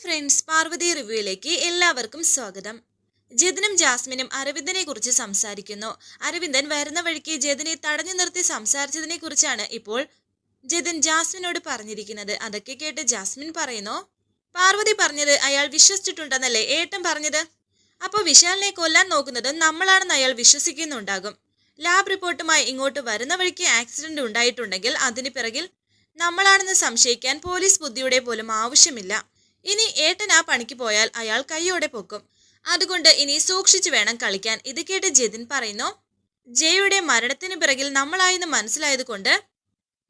Friends Parvathi റിവ്യൂയിലേക്ക് എല്ലാവർക്കും സ്വാഗതം. ജതിനും ജാസ്മിനും അരവിന്ദനെ കുറിച്ച് സംസാരിക്കുന്നു. അരവിന്ദൻ വരുന്ന വഴിക്ക് ജതിനെ തടഞ്ഞു നിർത്തി സംസാരിച്ചതിനെ കുറിച്ചാണ് ഇപ്പോൾ ജതിൻ ജാസ്മിനോട് പറഞ്ഞിരിക്കുന്നത്. അതൊക്കെ കേട്ട് ജാസ്മിൻ പറയുന്നു പാർവതി പറഞ്ഞത് അയാൾ വിശ്വസിച്ചിട്ടുണ്ടെന്നല്ലേ? ഏട്ടൻ പറഞ്ഞത്? അപ്പോൾ വിശാലിനെ കൊല്ലാൻ നോക്കുന്നത് നമ്മളാണെന്ന് അയാൾ വിശ്വസിക്കുന്നുണ്ടാകും. ലാബ് റിപ്പോർട്ടുമായി ഇങ്ങോട്ട് വരുന്ന വഴിക്ക് ആക്സിഡന്റ് ഉണ്ടായിട്ടുണ്ടെങ്കിൽ അതിന് പിറകിൽ നമ്മളാണെന്ന് സംശയിക്കാൻ പോലീസ് ബുദ്ധിയുടെ പോലും ആവശ്യമില്ല. ഇനി ഏട്ടൻ ആ പണിക്ക് പോയാൽ അയാൾ കൈയോടെ പൊക്കും. അതുകൊണ്ട് ഇനി സൂക്ഷിച്ചു വേണം കളിക്കാൻ. ഇത് കേട്ട് ജതിൻ പറയുന്നു ജയയുടെ മരണത്തിന് പിറകിൽ നമ്മളായെന്ന് മനസ്സിലായത് കൊണ്ട്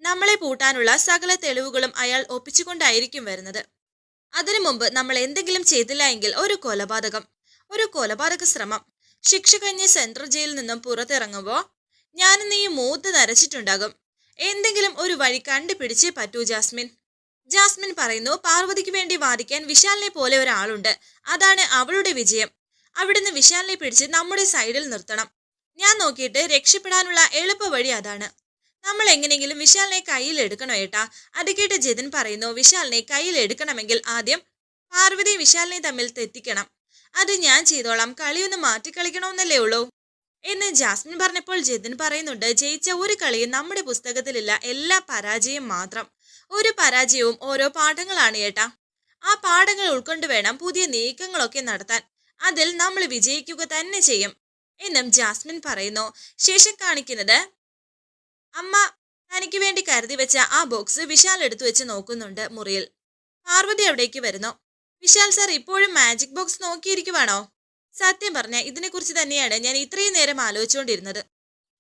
നമ്മളെ പൂട്ടാനുള്ള സകല തെളിവുകളും അയാൾ ഒപ്പിച്ചുകൊണ്ടായിരിക്കും വരുന്നത്. അതിനു മുമ്പ് നമ്മൾ എന്തെങ്കിലും ചെയ്തില്ല എങ്കിൽ ഒരു കൊലപാതകം ഒരു കൊലപാതക ശ്രമം. ശിക്ഷ കഴിഞ്ഞ് സെൻട്രൽ ജയിലിൽ നിന്നും പുറത്തിറങ്ങുമ്പോൾ ഞാനും നീ മൂത്ത് നരച്ചിട്ടുണ്ടാകും. എന്തെങ്കിലും ഒരു വഴി കണ്ടുപിടിച്ചേ പറ്റൂ ജാസ്മിൻ. ജാസ്മിൻ പറയുന്നു പാർവതിക്ക് വേണ്ടി വാദിക്കാൻ വിശാലിനെ പോലെ ഒരാളുണ്ട്. അതാണ് അവളുടെ വിജയം. അവിടുന്ന് വിശാലിനെ പിടിച്ച് നമ്മുടെ സൈഡിൽ നിർത്തണം. ഞാൻ നോക്കിയിട്ട് രക്ഷപ്പെടാനുള്ള എളുപ്പ വഴി അതാണ്. നമ്മൾ എങ്ങനെയെങ്കിലും വിശാലിനെ കയ്യിൽ എടുക്കണോ ഏട്ടാ? അത് കേട്ട് ജിതിൻ പറയുന്നു വിശാലിനെ കയ്യിൽ എടുക്കണമെങ്കിൽ ആദ്യം പാർവതി വിശാലിനെ തമ്മിൽ തെറ്റിക്കണം. അത് ഞാൻ ചെയ്തോളാം. കളിയൊന്ന് മാറ്റി കളിക്കണമെന്നല്ലേ ഉള്ളൂ. എന്ന് ജാസ്മിൻ പറഞ്ഞപ്പോൾ ജിതിൻ പറയുന്നുണ്ട് ജയിച്ച ഒരു കളിയും നമ്മുടെ പുസ്തകത്തിലില്ല. എല്ലാ പരാജയം മാത്രം. ഒരു പരാജയവും ഓരോ പാഠങ്ങളാണ് ഏട്ടാ. ആ പാഠങ്ങൾ ഉൾക്കൊണ്ട് വേണം പുതിയ നീക്കങ്ങളൊക്കെ നടത്താൻ. അതിൽ നമ്മൾ വിജയിക്കുക തന്നെ ചെയ്യും. എന്നും ജാസ്മിൻ പറയുന്നു. ശേഷം കാണിക്കുന്നത് അമ്മ തനിക്ക് വേണ്ടി കരുതി വെച്ച ആ ബോക്സ് വിശാൽ എടുത്തു വെച്ച് നോക്കുന്നുണ്ട് മുറിയിൽ. പാർവതി അവിടേക്ക് വരുന്നു. വിശാൽ സാർ ഇപ്പോഴും മാജിക് ബോക്സ് നോക്കിയിരിക്കുവാണോ? സത്യം പറഞ്ഞ ഇതിനെക്കുറിച്ച് തന്നെയാണ് ഞാൻ ഇത്രയും നേരം ആലോചിച്ചുകൊണ്ടിരുന്നത്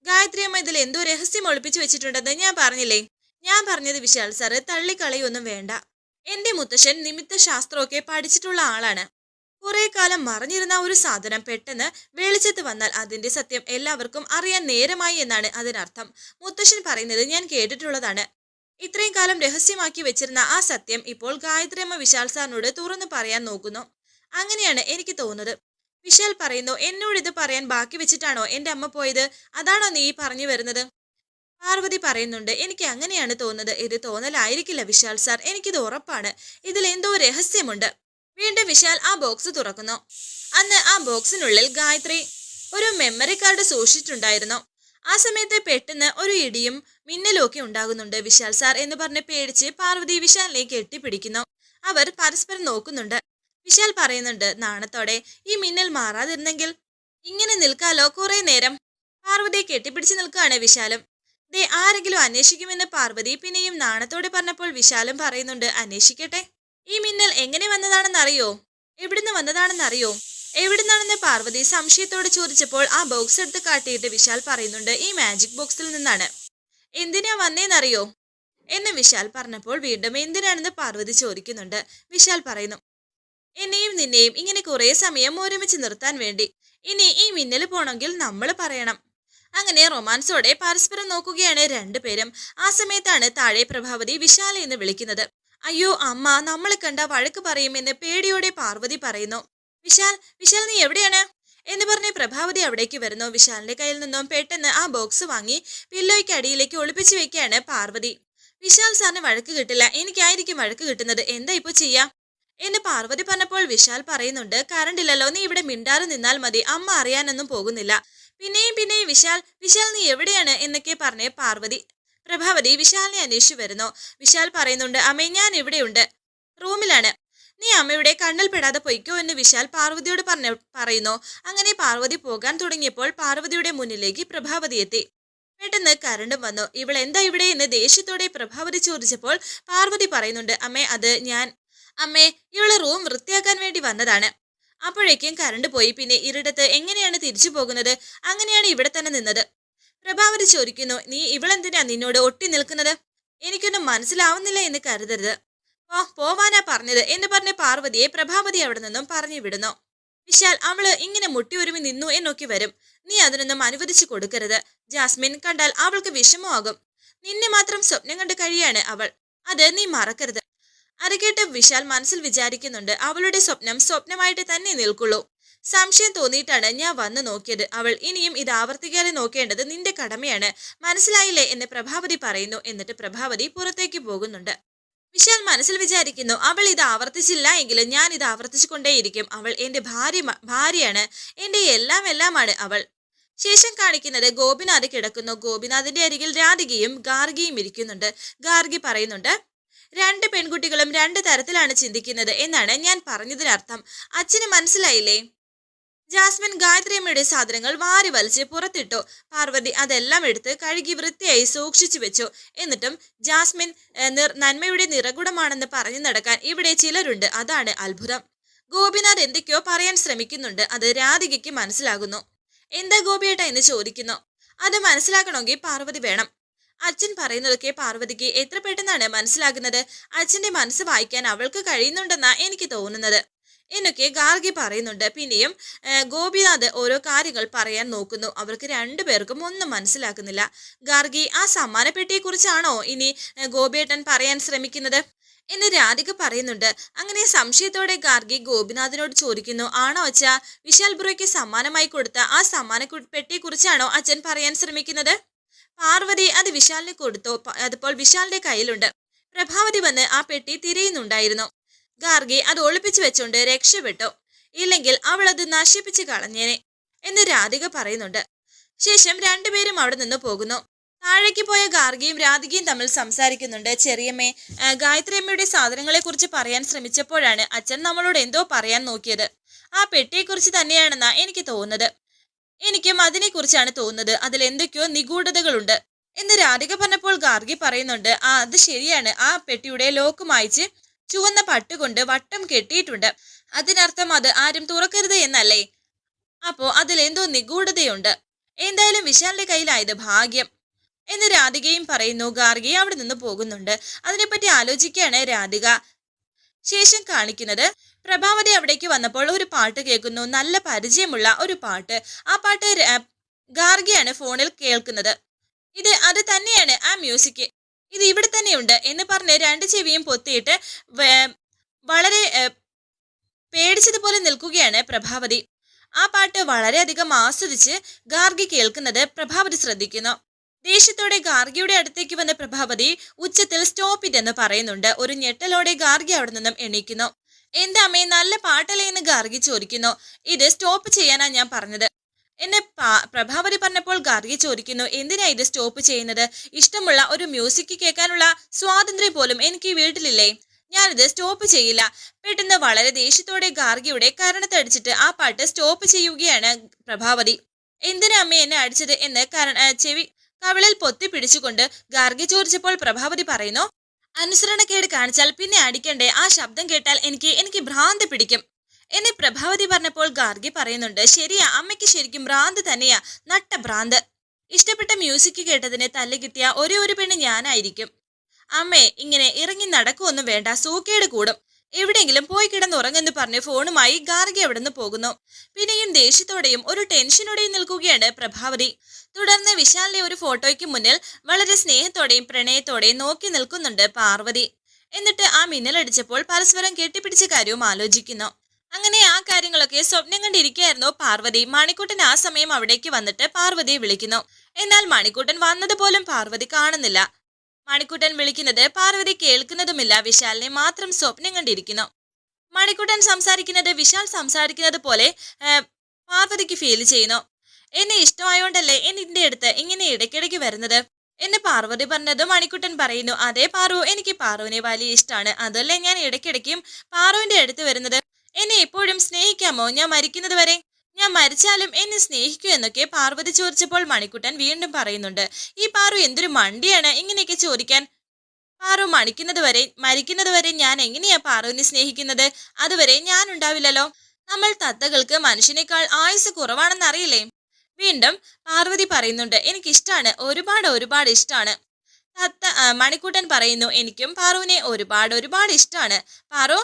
ഗായത്രി അമ്മ ഇതിൽ എന്തോ രഹസ്യം ഒളിപ്പിച്ചു വെച്ചിട്ടുണ്ടെന്ന് ഞാൻ പറഞ്ഞില്ലേ? ഞാൻ പറഞ്ഞത് വിശാൽ സാറ് തള്ളിക്കളയൊന്നും വേണ്ട. എന്റെ മുത്തശ്ശൻ നിമിത്ത ശാസ്ത്രമൊക്കെ പഠിച്ചിട്ടുള്ള ആളാണ്. കുറെ കാലം മറിഞ്ഞിരുന്ന ഒരു സാധനം പെട്ടെന്ന് വെളിച്ചത്ത് വന്നാൽ അതിന്റെ സത്യം എല്ലാവർക്കും അറിയാൻ നേരമായി എന്നാണ് അതിനർത്ഥം. മുത്തശ്ശൻ പറയുന്നത് ഞാൻ കേട്ടിട്ടുള്ളതാണ്. ഇത്രയും കാലം രഹസ്യമാക്കി വെച്ചിരുന്ന ആ സത്യം ഇപ്പോൾ ഗായത്രിയമ്മ വിശാൽ സാറിനോട് തുറന്നു പറയാൻ നോക്കുന്നു. അങ്ങനെയാണ് എനിക്ക് തോന്നുന്നത്. വിശാൽ പറയുന്നു എന്നോട് ഇത് പറയാൻ ബാക്കി വെച്ചിട്ടാണോ എന്റെ അമ്മ പോയത്? അതാണോ നീ പറഞ്ഞു വരുന്നത്? പാർവതി പറയുന്നുണ്ട് എനിക്ക് അങ്ങനെയാണ് തോന്നുന്നത്. ഇത് തോന്നലായിരിക്കില്ല വിശാൽ സാർ. എനിക്കിത് ഉറപ്പാണ്. ഇതിൽ എന്തോ രഹസ്യമുണ്ട്. വീണ്ടും വിശാൽ ആ ബോക്സ് തുറക്കുന്നു. അന്ന് ആ ബോക്സിനുള്ളിൽ ഗായത്രി ഒരു മെമ്മറി കാർഡ് സൂക്ഷിച്ചിട്ടുണ്ടായിരുന്നു. ആ സമയത്ത് പെട്ടെന്ന് ഒരു ഇടിയും മിന്നലും ഒക്കെ ഉണ്ടാകുന്നുണ്ട്. വിശാൽ സാർ എന്ന് പറഞ്ഞ് പേടിച്ച് പാർവതി വിശാലിനെ കെട്ടിപ്പിടിക്കുന്നു. അവർ പരസ്പരം നോക്കുന്നുണ്ട്. വിശാൽ പറയുന്നുണ്ട് നാണത്തോടെ ഈ മിന്നൽ മാറാതിരുന്നെങ്കിൽ ഇങ്ങനെ നിൽക്കാലോ. കുറെ നേരം പാർവതിയെ കെട്ടിപ്പിടിച്ച് നിൽക്കുകയാണ് വിശാലും. ദേ ആരെങ്കിലും അന്വേഷിക്കുമെന്ന് പാർവതി പിന്നെയും നാണത്തോടെ പറഞ്ഞപ്പോൾ വിശാലും പറയുന്നുണ്ട് അന്വേഷിക്കട്ടെ. ഈ മിന്നൽ എങ്ങനെ വന്നതാണെന്നറിയോ? എവിടുന്ന് വന്നതാണെന്ന് അറിയോ എവിടുന്നാണെന്ന് പാർവതി സംശയത്തോട് ചോദിച്ചപ്പോൾ ആ ബോക്സ് എടുത്ത് കാട്ടിയിട്ട് വിശാൽ പറയുന്നുണ്ട് ഈ മാജിക് ബോക്സിൽ നിന്നാണ്. എന്തിനാ വന്നേന്നറിയോ? എന്ന് വിശാൽ പറഞ്ഞപ്പോൾ വീണ്ടും എന്തിനാണെന്ന് പാർവതി ചോദിക്കുന്നുണ്ട്. വിശാൽ പറയുന്നു എന്നെയും നിന്നെയും ഇങ്ങനെ കുറേ സമയം ഒരുമിച്ച് നിർത്താൻ വേണ്ടി. ഇനി ഈ മിന്നൽ പോണെങ്കിൽ നമ്മൾ പറയണം. അങ്ങനെ റൊമാൻസോടെ പരസ്പരം നോക്കുകയാണ് രണ്ടുപേരും ആ സമയത്താണ് താഴെ പ്രഭാവതി വിശാല എന്ന് വിളിക്കുന്നത്. അയ്യോ അമ്മ നമ്മൾ കണ്ട വഴക്ക് പറയുമെന്ന് പേടിയോടെ പാർവതി പറയുന്നു. വിശാൽ വിശാൽ നീ എവിടെയാണ്? എന്ന് പറഞ്ഞ് പ്രഭാവതി അവിടേക്ക് വരുന്നു. വിശാലിന്റെ കയ്യിൽ നിന്നും പെട്ടെന്ന് ആ ബോക്സ് വാങ്ങി പില്ലോയ്ക്ക് അടിയിലേക്ക് ഒളിപ്പിച്ചു വെക്കുകയാണ് പാർവതി. വിശാൽ സാറിന് വഴക്ക് കിട്ടില്ല. എനിക്കായിരിക്കും വഴക്ക് കിട്ടുന്നത്. എന്താ ഇപ്പൊ ചെയ്യാ? എന്ന് പാർവതി പറഞ്ഞപ്പോൾ വിശാൽ പറയുന്നുണ്ട് കറണ്ട് ഇല്ലല്ലോ നീ ഇവിടെ മിണ്ടാറ് നിന്നാൽ മതി. അമ്മ അറിയാനൊന്നും പോകുന്നില്ല. പിന്നെയും പിന്നെയും വിശാൽ വിശാൽ നീ എവിടെയാണ്? എന്നൊക്കെ പറഞ്ഞ് പാർവതി പ്രഭാവതി വിശാലിനെ അന്വേഷിച്ചു വരുന്നു. വിശാൽ പറയുന്നുണ്ട് അമ്മേ ഞാൻ ഇവിടെയുണ്ട്. റൂമിലാണ്. നീ അമ്മയുടെ കണ്ണിൽ പെടാതെ പൊയ്ക്കോ എന്ന് വിശാൽ പാർവതിയോട് പറഞ്ഞ പറയുന്നു. അങ്ങനെ പാർവതി പോകാൻ തുടങ്ങിയപ്പോൾ പാർവതിയുടെ മുന്നിലേക്ക് പ്രഭാവതി എത്തി. പെട്ടെന്ന് കരണ്ടും വന്നു. ഇവൾ എന്താ ഇവിടെ? എന്ന് ദേഷ്യത്തോടെ പ്രഭാവതി ചോദിച്ചപ്പോൾ പാർവതി പറയുന്നുണ്ട് അമ്മേ അത് ഞാൻ അമ്മേ ഇവൾ റൂം വൃത്തിയാക്കാൻ വേണ്ടി വന്നതാണ്. അപ്പോഴേക്കും കറണ്ട് പോയി. പിന്നെ ഇരുടത്ത് എങ്ങനെയാണ് തിരിച്ചു പോകുന്നത്? അങ്ങനെയാണ് ഇവിടെ തന്നെ നിന്നത്. പ്രഭാവതി ചോദിക്കുന്നു നീ ഇവളെന്തിനാ നിന്നോട് ഒട്ടി നിൽക്കുന്നത്? എനിക്കൊന്നും മനസ്സിലാവുന്നില്ല എന്ന് കരുതരുത്. ഓ പോവാനാ പറഞ്ഞത് എന്ന് പറഞ്ഞ പാർവതിയെ പ്രഭാവതി അവിടെ നിന്നും പറഞ്ഞു വിടുന്നു. വിശാൽ അവൾ ഇങ്ങനെ മുട്ടി ഒരുമി നിന്നു എന്നൊക്കെ വരും. നീ അതിനൊന്നും അനുവദിച്ചു കൊടുക്കരുത്. ജാസ്മിൻ കണ്ടാൽ അവൾക്ക് വിഷമമാകും. നിന്നെ മാത്രം സ്വപ്നം കണ്ട് കഴിയാണ് അവൾ. അത് നീ മറക്കരുത്. അത് കേട്ട് വിശാൽ മനസ്സിൽ വിചാരിക്കുന്നുണ്ട് അവളുടെ സ്വപ്നം സ്വപ്നമായിട്ട് തന്നെ നിൽക്കുള്ളൂ. സംശയം തോന്നിയിട്ടാണ് ഞാൻ വന്നു നോക്കിയത്. അവൾ ഇനിയും ഇത് ആവർത്തിക്കാതെ നോക്കേണ്ടത് നിന്റെ കടമയാണ്. മനസ്സിലായില്ലേ എന്ന് പ്രഭാവതി പറയുന്നു. എന്നിട്ട് പ്രഭാവതി പുറത്തേക്ക് പോകുന്നുണ്ട്. വിശാൽ മനസ്സിൽ വിചാരിക്കുന്നു അവൾ ഇത് ആവർത്തിച്ചില്ല എങ്കിലും ഞാൻ ഇത് ആവർത്തിച്ചുകൊണ്ടേയിരിക്കും. അവൾ എന്റെ ഭാര്യ ഭാര്യയാണ്. എന്റെ എല്ലാം എല്ലാമാണ് അവൾ. ശേഷം കാണിക്കുന്നത് ഗോപിനാഥ് കിടക്കുന്നു. ഗോപിനാഥിന്റെ അരികിൽ രാധികയും ഗാർഗിയും ഇരിക്കുന്നുണ്ട്. ഗാർഗി പറയുന്നുണ്ട് രണ്ട് പെൺകുട്ടികളും രണ്ട് തരത്തിലാണ് ചിന്തിക്കുന്നത് എന്നാണ് ഞാൻ പറഞ്ഞതിനർത്ഥം. അച്ഛന് മനസ്സിലായില്ലേ? ജാസ്മിൻ ഗായത്രിയമ്മയുടെ സാധനങ്ങൾ വാരി വലിച്ച് പുറത്തിട്ടു. പാർവതി അതെല്ലാം എടുത്ത് കഴുകി വൃത്തിയായി സൂക്ഷിച്ചു വെച്ചു. എന്നിട്ടും ജാസ്മിൻ നിർ നന്മയുടെ നിറകുടമാണെന്ന് പറഞ്ഞു നടക്കാൻ ഇവിടെ ചിലരുണ്ട്. അതാണ് അത്ഭുതം. ഗോപിനാഥ് എന്തൊക്കെയോ പറയാൻ ശ്രമിക്കുന്നുണ്ട്. അത് രാധികയ്ക്ക് മനസ്സിലാകുന്നു. എന്താ ഗോപിയേട്ട എന്ന് ചോദിക്കുന്നു. അത് മനസ്സിലാക്കണമെങ്കിൽ പാർവതി വേണം. അച്ഛൻ പറയുന്നതൊക്കെ പാർവതിക്ക് എത്ര പെട്ടെന്നാണ് മനസ്സിലാകുന്നത്? അച്ഛന്റെ മനസ്സ് വായിക്കാൻ അവൾക്ക് കഴിയുന്നുണ്ടെന്നാ എനിക്ക് തോന്നുന്നത്. എന്നൊക്കെ ഗാർഗി പറയുന്നുണ്ട്. പിന്നെയും ഗോപിനാഥ് ഓരോ കാര്യങ്ങൾ പറയാൻ നോക്കുന്നു. അവർക്ക് രണ്ടുപേർക്കും ഒന്നും മനസ്സിലാക്കുന്നില്ല. ഗാർഗി ആ സമ്മാനപ്പെട്ടിയെ കുറിച്ചാണോ ഇനി ഗോപിയേട്ടൻ പറയാൻ ശ്രമിക്കുന്നത്? എന്ന് രാധിക പറയുന്നുണ്ട്. അങ്ങനെ സംശയത്തോടെ ഗാർഗി ഗോപിനാഥിനോട് ചോദിക്കുന്നു ആണോ അച്ഛ വിശാൽ ബ്രോയ്ക്ക് സമ്മാനമായി കൊടുത്ത ആ സമ്മാന പെട്ടിയെ കുറിച്ചാണോ അച്ഛൻ പറയാൻ ശ്രമിക്കുന്നത്? പാർവതി അത് വിശാലിന് കൊടുത്തു. അതിപ്പോൾ വിശാലിന്റെ കയ്യിലുണ്ട്. പ്രഭാവതി വന്ന് ആ പെട്ടി തിരയുന്നുണ്ടായിരുന്നു. ഗാർഗി അത് ഒളിപ്പിച്ചു വെച്ചുകൊണ്ട് രക്ഷപ്പെട്ടു. ഇല്ലെങ്കിൽ അവൾ അത് നശിപ്പിച്ച് കളഞ്ഞേനെ എന്ന് രാധിക പറയുന്നുണ്ട്. ശേഷം രണ്ടുപേരും അവിടെ നിന്ന് പോകുന്നു. താഴേക്ക് പോയ ഗാർഗിയും രാധികയും തമ്മിൽ സംസാരിക്കുന്നുണ്ട്. ചെറിയമ്മേ ഗായത്രി ഗായത്രിയമ്മയുടെ സാധനങ്ങളെ കുറിച്ച് പറയാൻ ശ്രമിച്ചപ്പോഴാണ് അച്ഛൻ നമ്മളോട് എന്തോ പറയാൻ നോക്കിയത്. ആ പെട്ടിയെക്കുറിച്ച് തന്നെയാണെന്നാ എനിക്ക് തോന്നുന്നത്. എനിക്കും അതിനെക്കുറിച്ചാണ് തോന്നുന്നത്. അതിൽ എന്തൊക്കെയോ നിഗൂഢതകളുണ്ട്. എന്ന് രാധിക പറഞ്ഞപ്പോൾ ഗാർഗി പറയുന്നുണ്ട് ആ അത് ശരിയാണ്. ആ പെട്ടിയുടെ ലോക്ക് മായ്ച്ച് ചുവന്ന പട്ടുകൊണ്ട് വട്ടം കെട്ടിയിട്ടുണ്ട്. അതിനർത്ഥം അത് ആരും തുറക്കരുത് എന്നല്ലേ? അപ്പോ അതിൽ എന്തോ നിഗൂഢതയുണ്ട്. എന്തായാലും വിശാലിന്റെ കയ്യിലായത് ഭാഗ്യം. എന്ന് രാധികയും പറയുന്നു. ഗാർഗി അവിടെ നിന്ന് പോകുന്നുണ്ട്. അതിനെപ്പറ്റി ആലോചിക്കുകയാണ് രാധിക. ശേഷം കാണിക്കുന്നത് പ്രഭാവതി അവിടേക്ക് വന്നപ്പോൾ ഒരു പാട്ട് കേൾക്കുന്നു. നല്ല പരിചയമുള്ള ഒരു പാട്ട്. ആ പാട്ട് ഗാർഗിയാണ് ഫോണിൽ കേൾക്കുന്നത്. ഇത് അത് തന്നെയാണ് ആ മ്യൂസിക്. ഇത് ഇവിടെ തന്നെയുണ്ട് എന്ന് പറഞ്ഞ് രണ്ട് ചെവിയും പൊത്തിയിട്ട് വളരെ പേടിച്ചതുപോലെ നിൽക്കുകയാണ് പ്രഭാവതി. ആ പാട്ട് വളരെയധികം ആസ്വദിച്ച് ഗാർഗി കേൾക്കുന്നത് പ്രഭാവതി ശ്രദ്ധിക്കുന്നു. ദേഷ്യത്തോടെ ഗാർഗിയുടെ അടുത്തേക്ക് വന്ന പ്രഭാവതി ഉച്ചത്തിൽ സ്റ്റോപ്പ് ഇറ്റ് എന്ന് പറയുന്നുണ്ട്. ഒരു ഞെട്ടലോടെ ഗാർഗി അവിടെ നിന്നും എണീക്കുന്നു. എന്റെ നല്ല പാട്ടല്ലേ? എന്ന് ഗാർഗി ചോദിക്കുന്നു. ഇത് സ്റ്റോപ്പ് ചെയ്യാനാ ഞാൻ പറഞ്ഞത്. എന്നെ പ്രഭാവതി പറഞ്ഞപ്പോൾ ഗാർഗി ചോദിക്കുന്നു എന്തിനാ ഇത് സ്റ്റോപ്പ് ചെയ്യുന്നത്? ഇഷ്ടമുള്ള ഒരു മ്യൂസിക് കേൾക്കാനുള്ള സ്വാതന്ത്ര്യം പോലും എനിക്ക് വീട്ടിലില്ലേ? ഞാനിത് സ്റ്റോപ്പ് ചെയ്യില്ല. പെട്ടെന്ന് വളരെ ദേഷ്യത്തോടെ ഗാർഗിയുടെ കരണത്തടിച്ചിട്ട് ആ പാട്ട് സ്റ്റോപ്പ് ചെയ്യുകയാണ് പ്രഭാവതി. എന്തിനാ അമ്മ എന്നെ അടിച്ചത്? എന്ന് കര- ചെവി കവിളിൽ പൊത്തി പിടിച്ചുകൊണ്ട് ഗാർഗി ചോദിച്ചപ്പോൾ പ്രഭാവതി പറയുന്നു അനുസരണക്കേട് കാണിച്ചാൽ പിന്നെ അടിക്കണ്ടേ? ആ ശബ്ദം കേട്ടാൽ എനിക്ക് എനിക്ക് ഭ്രാന്ത് പിടിക്കും. എന്നെ പ്രഭാവതി പറഞ്ഞപ്പോൾ ഗാർഗി പറയുന്നുണ്ട് ശരിയാ അമ്മയ്ക്ക് ശരിക്കും ഭ്രാന്ത് തന്നെയാ നട്ട ഭ്രാന്ത്. ഇഷ്ടപ്പെട്ട മ്യൂസിക് കേട്ടതിന് തല്ല് കിട്ടിയ ഒരേ ഒരു പെണ്ണ് ഞാനായിരിക്കും. അമ്മേ ഇങ്ങനെ ഇറങ്ങി നടക്കുമൊന്നും വേണ്ട സൂക്കേട് കൂടും. എവിടെയെങ്കിലും പോയി കിടന്നുറങ്ങെന്ന് പറഞ്ഞ് ഫോണുമായി ഗാർഗി അവിടുന്ന് പോകുന്നു. പിന്നെയും ദേഷ്യത്തോടെയും ഒരു ടെൻഷനോടെയും നിൽക്കുകയാണ് പ്രഭാവതി. തുടർന്ന് വിശാലിന്റെ ഒരു ഫോട്ടോയ്ക്ക് മുന്നിൽ വളരെ സ്നേഹത്തോടെയും പ്രണയത്തോടെയും നോക്കി നിൽക്കുന്നുണ്ട് പാർവതി. എന്നിട്ട് ആ മിന്നലടിച്ചപ്പോൾ പരസ്പരം കെട്ടിപ്പിടിച്ച കാര്യവും ആലോചിക്കുന്നു. അങ്ങനെ ആ കാര്യങ്ങളൊക്കെ സ്വപ്നം കണ്ടിരിക്കുകയായിരുന്നു പാർവതി. മണിക്കുട്ടൻ ആ സമയം അവിടേക്ക് വന്നിട്ട് പാർവതിയെ വിളിക്കുന്നു. എന്നാൽ മണിക്കുട്ടൻ വന്നതുപോലും പാർവതി കാണുന്നില്ല. മണിക്കുട്ടൻ വിളിക്കുന്നത് പാർവതി കേൾക്കുന്നതുമില്ല. വിശാലിനെ മാത്രം സ്വപ്നം കണ്ടിരിക്കുന്നു. മണിക്കുട്ടൻ സംസാരിക്കുന്നത് വിശാൽ സംസാരിക്കുന്നത് പോലെ പാർവതിക്ക് ഫീൽ ചെയ്യുന്നു. എന്നെ ഇഷ്ടമായോണ്ടല്ലേ? എന്നെ അടുത്ത് ഇങ്ങനെ ഇടയ്ക്കിടയ്ക്ക് വരുന്നത്? എന്ന് പാർവതി പറഞ്ഞത് മണിക്കുട്ടൻ പറയുന്നു. അതേ പാറു എനിക്ക് പാറുവിനെ വലിയ ഇഷ്ടമാണ് അതല്ലേ ഞാൻ ഇടയ്ക്കിടയ്ക്കും പാറുവിന്റെ അടുത്ത് വരുന്നത്? എന്നെ എപ്പോഴും സ്നേഹിക്കാമോ? ഞാൻ മരിക്കുന്നത് വരെ ഞാൻ മരിച്ചാലും എന്നെ സ്നേഹിക്കൂ എന്നൊക്കെ പാർവതി ചോദിച്ചപ്പോൾ മണിക്കുട്ടൻ വീണ്ടും പറയുന്നുണ്ട്. ഈ പാറു എന്തൊരു മണ്ടിയാണ്? ഇങ്ങനെയൊക്കെ ചോദിക്കാൻ പാറു മണിക്കുന്നത് വരെ മരിക്കുന്നത് വരെ ഞാൻ എങ്ങനെയാ പാറുവിനെ സ്നേഹിക്കുന്നത്? അതുവരെ ഞാൻ ഉണ്ടാവില്ലല്ലോ. നമ്മൾ തത്തകൾക്ക് മനുഷ്യനേക്കാൾ ആയുസ് കുറവാണെന്ന് അറിയില്ലേ? വീണ്ടും പാർവതി പറയുന്നുണ്ട് എനിക്കിഷ്ടാണ്. ഒരുപാട് ഒരുപാട് ഇഷ്ടമാണ് തത്ത മണിക്കൂട്ടൻ പറയുന്നു എനിക്കും പാറുവിനെ ഒരുപാട് ഒരുപാട് ഇഷ്ടമാണ് പാറു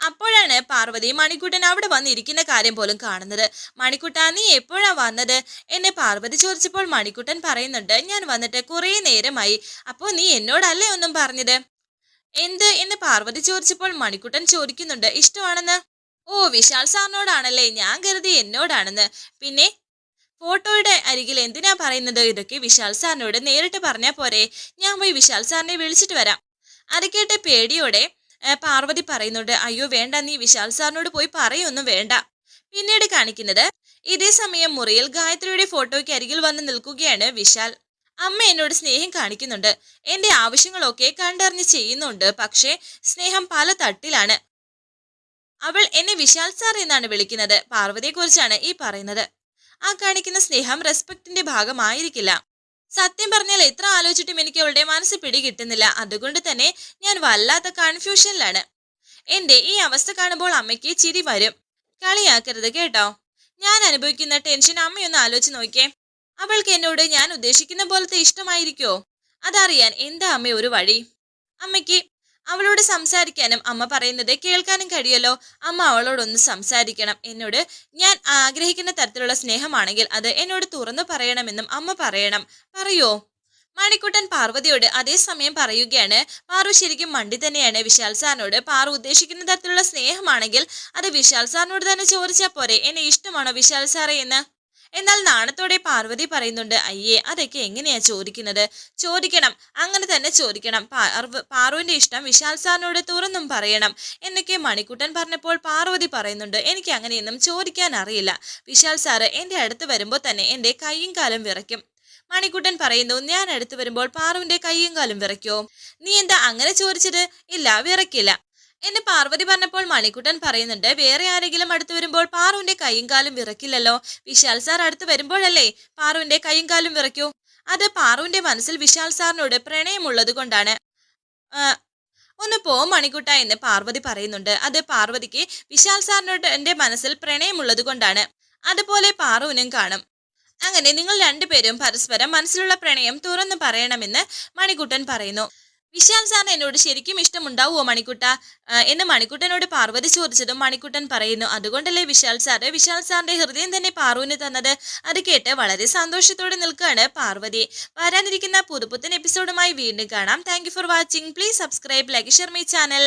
അപ്പോഴാണ് പാർവതി മണിക്കുട്ടൻ അവിടെ വന്നിരിക്കുന്ന കാര്യം പോലും കാണുന്നത്. മണിക്കുട്ട നീ എപ്പോഴാ വന്നത്? എന്നെ പാർവതി ചോദിച്ചപ്പോൾ മണിക്കുട്ടൻ പറയുന്നുണ്ട് ഞാൻ വന്നിട്ട് കുറേ നേരമായി. അപ്പോൾ നീ എന്നോടല്ലേ ഒന്നും പറഞ്ഞത്? എന്ത്? എന്ന് പാർവതി ചോദിച്ചപ്പോൾ മണിക്കുട്ടൻ ചോദിക്കുന്നുണ്ട് ഇഷ്ടമാണെന്ന്? ഓ വിശാൽ സാറിനോടാണല്ലേ? ഞാൻ കരുതി എന്നോടാണെന്ന്. പിന്നെ? ഫോട്ടോയുടെ അരികിൽ എന്തിനാ പറയുന്നത്? ഇതൊക്കെ വിശാൽ സാറിനോട് നേരിട്ട് പറഞ്ഞാൽ പോരെ. ഞാൻ പോയി വിശാൽ സാറിനെ വിളിച്ചിട്ട് വരാം. അത് കേട്ട് പേടിയോടെ പാർവതി പറയുന്നുണ്ട് അയ്യോ വേണ്ട നീ വിശാൽ സാറിനോട് പോയി പറയൊന്നും വേണ്ട. പിന്നീട് കാണിക്കുന്നത് ഇതേ സമയം മുറിയിൽ ഗായത്രിയുടെ ഫോട്ടോയ്ക്ക് അരികിൽ വന്ന് നിൽക്കുകയാണ് വിശാൽ. അമ്മ എന്നോട് സ്നേഹം കാണിക്കുന്നുണ്ട്. എന്റെ ആവശ്യങ്ങളൊക്കെ കണ്ടറിഞ്ഞ് ചെയ്യുന്നുണ്ട് പക്ഷേ സ്നേഹം പല തട്ടിലാണ്. അവൾ എന്നെ വിശാൽ സാർ എന്നാണ് വിളിക്കുന്നത്. പാർവതിയെക്കുറിച്ചാണ് ഈ പറയുന്നത്. ആ കാണിക്കുന്ന സ്നേഹം റെസ്പെക്ടിന്റെ ഭാഗമായിരിക്കില്ല. സത്യം പറഞ്ഞാൽ എത്ര ആലോചിച്ചിട്ടും എനിക്ക് അവളുടെ മനസ്സ് പിടികിട്ടുന്നില്ല. അതുകൊണ്ട് തന്നെ ഞാൻ വല്ലാത്ത കൺഫ്യൂഷനിലാണ് എന്റെ ഈ അവസ്ഥ കാണുമ്പോൾ അമ്മയ്ക്ക് ചിരി വരും. കളിയാക്കരുത് കേട്ടോ. ഞാൻ അനുഭവിക്കുന്ന ടെൻഷൻ അമ്മയൊന്ന് ആലോചിച്ച് നോക്കിയേ. അവൾക്ക് എന്നോട് ഞാൻ ഉദ്ദേശിക്കുന്ന പോലത്തെ ഇഷ്ടമായിരിക്കോ അതറിയാൻ എന്താ അമ്മ ഒരു വഴി? അമ്മയ്ക്ക് അവളോട് സംസാരിക്കാനും അമ്മ പറയുന്നത് കേൾക്കാനും കഴിയല്ലോ അമ്മ അവളോടൊന്ന് സംസാരിക്കണം. എന്നോട് ഞാൻ ആഗ്രഹിക്കുന്ന തരത്തിലുള്ള സ്നേഹമാണെങ്കിൽ അത് എന്നോട് തുറന്നു പറയണമെന്നും അമ്മ പറയണം. പറയോ? മണിക്കുട്ടൻ പാർവതിയോട് അതേസമയം പറയുകയാണ്. പാറു ശരിക്കും മണ്ടി തന്നെയാണ്. വിശാൽ സാറിനോട് പാറു ഉദ്ദേശിക്കുന്ന തരത്തിലുള്ള സ്നേഹമാണെങ്കിൽ അത് വിശാൽ സാറിനോട് തന്നെ ചോദിച്ചാൽ പോരെ. എന്നെ ഇഷ്ടമാണോ വിശാൽ സാറേ എന്ന്? എന്നാൽ നാണത്തോടെ പാർവതി പറയുന്നുണ്ട് അയ്യേ അതൊക്കെ എങ്ങനെയാ ചോദിക്കുന്നത്? ചോദിക്കണം അങ്ങനെ തന്നെ ചോദിക്കണം. പാർവ ഇഷ്ടം വിശാൽ സാറിനോട് തുറന്നും പറയണം എന്നൊക്കെ മണിക്കുട്ടൻ പറഞ്ഞപ്പോൾ പാർവതി പറയുന്നുണ്ട് എനിക്ക് അങ്ങനെയൊന്നും ചോദിക്കാൻ അറിയില്ല. വിശാൽ സാറ് എന്റെ അടുത്ത് വരുമ്പോൾ തന്നെ എന്റെ കൈയും കാലം വിറയ്ക്കും. മണിക്കുട്ടൻ പറയുന്നു ഞാൻ അടുത്ത് വരുമ്പോൾ പാറുവിന്റെ കൈയും കാലും വിറയ്ക്കോ? നീ എന്താ അങ്ങനെ ചോദിച്ചത്? ഇല്ല വിറയ്ക്കില്ല. എന്ന് പാർവതി പറഞ്ഞപ്പോൾ മണിക്കുട്ടൻ പറയുന്നുണ്ട് വേറെ ആരെങ്കിലും അടുത്ത് വരുമ്പോൾ പാറുവിന്റെ കൈയും കാലും വിറക്കില്ലല്ലോ. വിശാൽ സാർ അടുത്ത് വരുമ്പോഴല്ലേ പാറുവിന്റെ കൈയും കാലും വിറയ്ക്കൂ? അത് പാറുവിന്റെ മനസ്സിൽ വിശാൽ സാറിനോട് പ്രണയമുള്ളത് കൊണ്ടാണ്. ഒന്ന് പോ മണിക്കുട്ട എന്ന് പാർവതി പറയുന്നുണ്ട്. അത് പാർവതിക്ക് വിശാൽ സാറിനോട് എന്റെ മനസ്സിൽ പ്രണയമുള്ളത് കൊണ്ടാണ്. അതുപോലെ പാറുവിനും കാണും. അങ്ങനെ നിങ്ങൾ രണ്ടുപേരും പരസ്പരം മനസ്സിലുള്ള പ്രണയം തുറന്നു പറയണമെന്ന് മണിക്കുട്ടൻ പറയുന്നു. വിശാൽ സാറിന് എന്നോട് ശരിക്കും ഇഷ്ടമുണ്ടാവുമോ മണിക്കുട്ട? എന്ന് മണിക്കുട്ടനോട് പാർവതി ചോദിച്ചതും മണിക്കുട്ടൻ പറയുന്നു അതുകൊണ്ടല്ലേ വിശാൽ സാറ്? വിശാൽ സാറിന്റെ ഹൃദയം തന്നെ പാറുവിന് തന്നത്? അത് കേട്ട് വളരെ സന്തോഷത്തോടെ നിൽക്കുകയാണ് പാർവതി. വരാനിരിക്കുന്ന പുതുപുത്തൻ എപ്പിസോഡുമായി വീണ്ടും കാണാം. Thank for watching please subscribe like share my channel